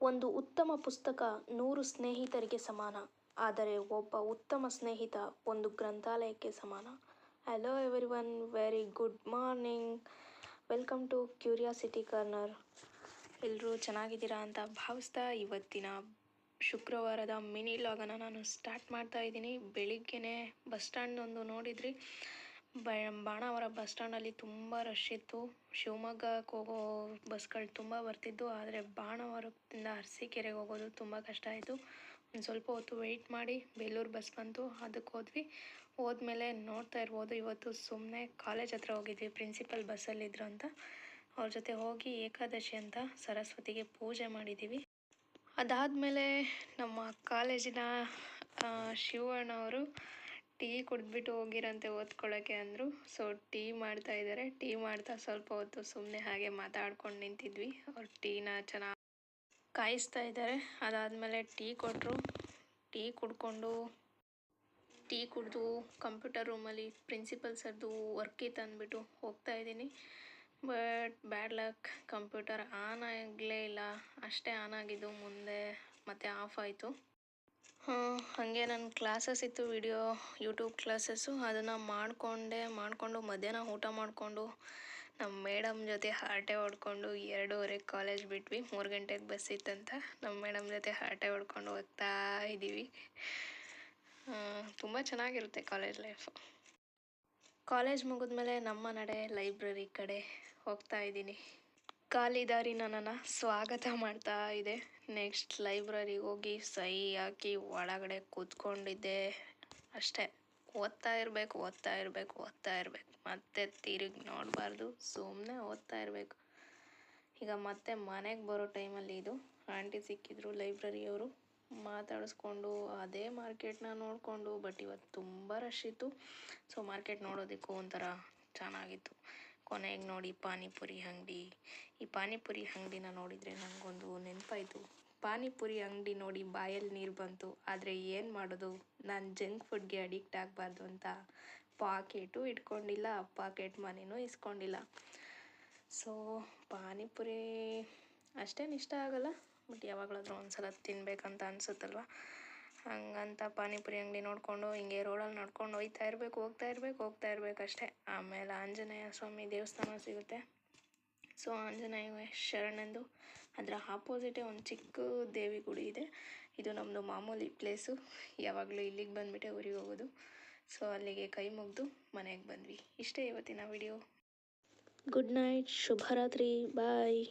ಒಂದು ಉತ್ತಮ ಪುಸ್ತಕ ನೂರು ಸ್ನೇಹಿತರಿಗೆ ಸಮಾನ. ಆದರೆ ಒಬ್ಬ ಉತ್ತಮ ಸ್ನೇಹಿತ ಒಂದು ಗ್ರಂಥಾಲಯಕ್ಕೆ ಸಮಾನ. Hello everyone very good morning welcome to curiosity corner ಎಲ್ಲರೂ ಚೆನ್ನಾಗಿದ್ದೀರಾ ಅಂತ ಭಾವಿಸ್ತಾ ಇವತ್ತಿನ ಶುಕ್ರವಾರದ ಮಿನಿ ಲಾಗನ್ನು ನಾನು ಸ್ಟಾರ್ಟ್ ಮಾಡ್ತಾ ಇದ್ದೀನಿ. ಬೆಳಿಗ್ಗೆನೇ ಬಸ್ ಸ್ಟ್ಯಾಂಡ್ ಒಂದು ನೋಡಿದ್ರಿ. ಬ ಬಾಣಾವರ ಬಸ್ ಸ್ಟ್ಯಾಂಡಲ್ಲಿ ತುಂಬ ರಶ್ ಇತ್ತು. ಶಿವಮೊಗ್ಗಕ್ಕೆ ಹೋಗೋ ಬಸ್ಗಳು ತುಂಬ ಬರ್ತಿದ್ದು ಆದರೆ ಬಾಣಾವರದಿಂದ ಅರಸೀಕೆರೆಗೆ ಹೋಗೋದು ತುಂಬ ಕಷ್ಟ ಆಯಿತು. ಒಂದು ಸ್ವಲ್ಪ ಹೊತ್ತು ವೆಯ್ಟ್ ಮಾಡಿ ಬೇಲೂರು ಬಸ್ ಬಂತು, ಅದಕ್ಕೆ ಹೋದ್ವಿ. ಹೋದ್ಮೇಲೆ ನೋಡ್ತಾ ಇರ್ಬೋದು, ಇವತ್ತು ಸುಮ್ಮನೆ ಕಾಲೇಜ್ ಹತ್ರ ಹೋಗಿದ್ವಿ ಪ್ರಿನ್ಸಿಪಲ್ ಬಸ್ಸಲ್ಲಿದ್ರು ಅಂತ. ಅವ್ರ ಜೊತೆ ಹೋಗಿ ಏಕಾದಶಿ ಅಂತ ಸರಸ್ವತಿಗೆ ಪೂಜೆ ಮಾಡಿದ್ದೀವಿ ಅದಾದಮೇಲೆ ನಮ್ಮ ಕಾಲೇಜಿನ ಶಿವಣ್ಣ ಅವರು ಟೀ ಕುಡಿದ್ಬಿಟ್ಟು ಹೋಗಿರಂತೆ ಓದ್ಕೊಳ್ಳೋಕ್ಕೆ ಅಂದರು. ಸೊ ಟೀ ಮಾಡ್ತಾ ಇದ್ದಾರೆ ಟೀ ಮಾಡ್ತಾ ಸ್ವಲ್ಪ ಹೊತ್ತು ಸುಮ್ಮನೆ ಹಾಗೆ ಮಾತಾಡ್ಕೊಂಡು ನಿಂತಿದ್ವಿ. ಅವ್ರು ಟೀನ ಚೆನ್ನಾಗಿ ಕಾಯಿಸ್ತಾ ಇದ್ದಾರೆ ಅದಾದಮೇಲೆ ಟೀ ಕೊಟ್ಟರು ಟೀ ಕುಡ್ಕೊಂಡು, ಟೀ ಕುಡಿದು ಕಂಪ್ಯೂಟರ್ ರೂಮಲ್ಲಿ ಪ್ರಿನ್ಸಿಪಲ್ ಸರ್ದು ವರ್ಕ್ ಇತ್ತು ಅಂದ್ಬಿಟ್ಟು ಹೋಗ್ತಾ ಇದ್ದೀನಿ. But bad luck, computer on ಆಗಲೇ ಇಲ್ಲ. ಅಷ್ಟೇ ಆನ್ ಆಗಿದ್ದು ಮುಂದೆ ಮತ್ತೆ ಆಫ್ ಆಯಿತು. ಹಾಗೆ ನನ್ನ ಕ್ಲಾಸಸ್ ಇತ್ತು ವಿಡಿಯೋ ಯೂಟ್ಯೂಬ್ ಕ್ಲಾಸಸ್ಸು, ಅದನ್ನು ಮಾಡಿಕೊಂಡೆ, ಮಾಡಿಕೊಂಡು ಮಧ್ಯಾಹ್ನ ಊಟ ಮಾಡಿಕೊಂಡು ನಮ್ಮ ಮೇಡಮ್ ಜೊತೆ ಹರಟೆ ಹೊಡ್ಕೊಂಡು ಎರಡೂವರೆಗೆ ಕಾಲೇಜ್ ಬಿಟ್ವಿ. ಮೂರು ಗಂಟೆಗೆ ಬಸ್ ಇತ್ತಂತ ನಮ್ಮ ಮೇಡಮ್ ಜೊತೆ ಹರಟೆ ಹೊಡ್ಕೊಂಡು ಹೋಗ್ತಾ ಇದ್ದೀವಿ. ತುಂಬ ಚೆನ್ನಾಗಿರುತ್ತೆ ಕಾಲೇಜ್ ಲೈಫು ಕಾಲೇಜ್ ಮುಗಿದ್ಮೇಲೆ ನಮ್ಮ ನಡೆ, ಲೈಬ್ರರಿ ಕಡೆ ಹೋಗ್ತಾ ಇದ್ದೀನಿ. ನನ್ನನ್ನು ಸ್ವಾಗತ ಮಾಡ್ತಾ ಇದೆ. ನೆಕ್ಸ್ಟ್ ಲೈಬ್ರರಿಗೆ ಹೋಗಿ ಸಹಿ ಹಾಕಿ ಒಳಗಡೆ ಕೂತ್ಕೊಂಡಿದ್ದೆ. ಅಷ್ಟೇ. ಓದ್ತಾ ಇರಬೇಕು ಓದ್ತಾ ಇರಬೇಕು ಓದ್ತಾ ಇರಬೇಕು. ಮತ್ತೆ ತಿರುಗಿ ನೋಡಬಾರ್ದು. ಸುಮ್ಮನೆ ಓದ್ತಾ ಇರಬೇಕು. ಈಗ ಮತ್ತೆ ಮನೆಗೆ ಬರೋ ಟೈಮಲ್ಲಿ ಇದು. ಆಂಟಿ ಸಿಕ್ಕಿದ್ರು, ಲೈಬ್ರರಿಯವರು. ಮಾತಾಡಿಸ್ಕೊಂಡು ಅದೇ ಮಾರ್ಕೆಟ್ನ ನೋಡಿಕೊಂಡು, ಬಟ್ ಇವತ್ತು ತುಂಬ ರಶ್ ಇತ್ತು. ಸೊ ಮಾರ್ಕೆಟ್ ನೋಡೋದಕ್ಕೂ ಒಂಥರ ಚೆನ್ನಾಗಿತ್ತು. ಕೊನೆಗೆ ನೋಡಿ ಪಾನಿಪುರಿ ಅಂಗಡಿ. ಈ ಪಾನಿಪುರಿ ಅಂಗಡಿನ ನೋಡಿದರೆ ನನಗೊಂದು ನೆನಪಾಯಿತು. ಪಾನಿಪುರಿ ಅಂಗಡಿ ನೋಡಿ ಬಾಯಲ್ಲಿ ನೀರು ಬಂತು. ಆದರೆ ಏನು ಮಾಡೋದು? ನಾನು ಜಂಕ್ ಫುಡ್ಗೆ ಅಡಿಕ್ಟ್ ಆಗಬಾರ್ದು ಅಂತ ಪಾಕೆಟು ಇಟ್ಕೊಂಡಿಲ್ಲ. ಪಾಕೆಟ್ ಮನಿನೂ ಇಸ್ಕೊಂಡಿಲ್ಲ. ಸೊ, ಪಾನಿಪುರಿ ಅಷ್ಟೇನು ಇಷ್ಟ ಆಗಲ್ಲ. ಬಟ್ ಯಾವಾಗಲಾದರೂ ಒಂದು ಸಲ ತಿನ್ನಬೇಕಂತ ಅನಿಸುತ್ತಲ್ವ? ಹಂಗಂತ ಪಾನಿಪುರಿ ಅಂಗಡಿ ನೋಡಿಕೊಂಡು, ಹಿಂಗೆ ರೋಡಲ್ಲಿ ನಡ್ಕೊಂಡು ಹೋಗ್ತಾ ಇರಬೇಕು ಹೋಗ್ತಾ ಇರಬೇಕು ಹೋಗ್ತಾ ಇರಬೇಕು ಅಷ್ಟೇ ಆಮೇಲೆ ಆಂಜನೇಯ ಸ್ವಾಮಿ ದೇವಸ್ಥಾನ ಸಿಗುತ್ತೆ. ಸೊ ಆಂಜನೇಯ ಶರಣಂದು. ಅದರ ಆಪೋಸಿಟೇ ಒಂದು ಚಿಕ್ಕ ದೇವಿ ಗುಡಿ ಇದೆ. ಇದು ನಮ್ಮದು ಮಾಮೂಲಿ ಪ್ಲೇಸು. ಯಾವಾಗಲೂ ಇಲ್ಲಿಗೆ ಬಂದುಬಿಟ್ಟೆ ಊರಿಗೆ ಹೋಗೋದು. ಸೊ, ಅಲ್ಲಿಗೆ ಕೈ ಮುಗಿದು ಮನೆಗೆ ಬಂದ್ವಿ. ಇಷ್ಟೇ ಇವತ್ತಿನ ವಿಡಿಯೋ. ಗುಡ್ ನೈಟ್ ಶುಭರಾತ್ರಿ ಬಾಯ್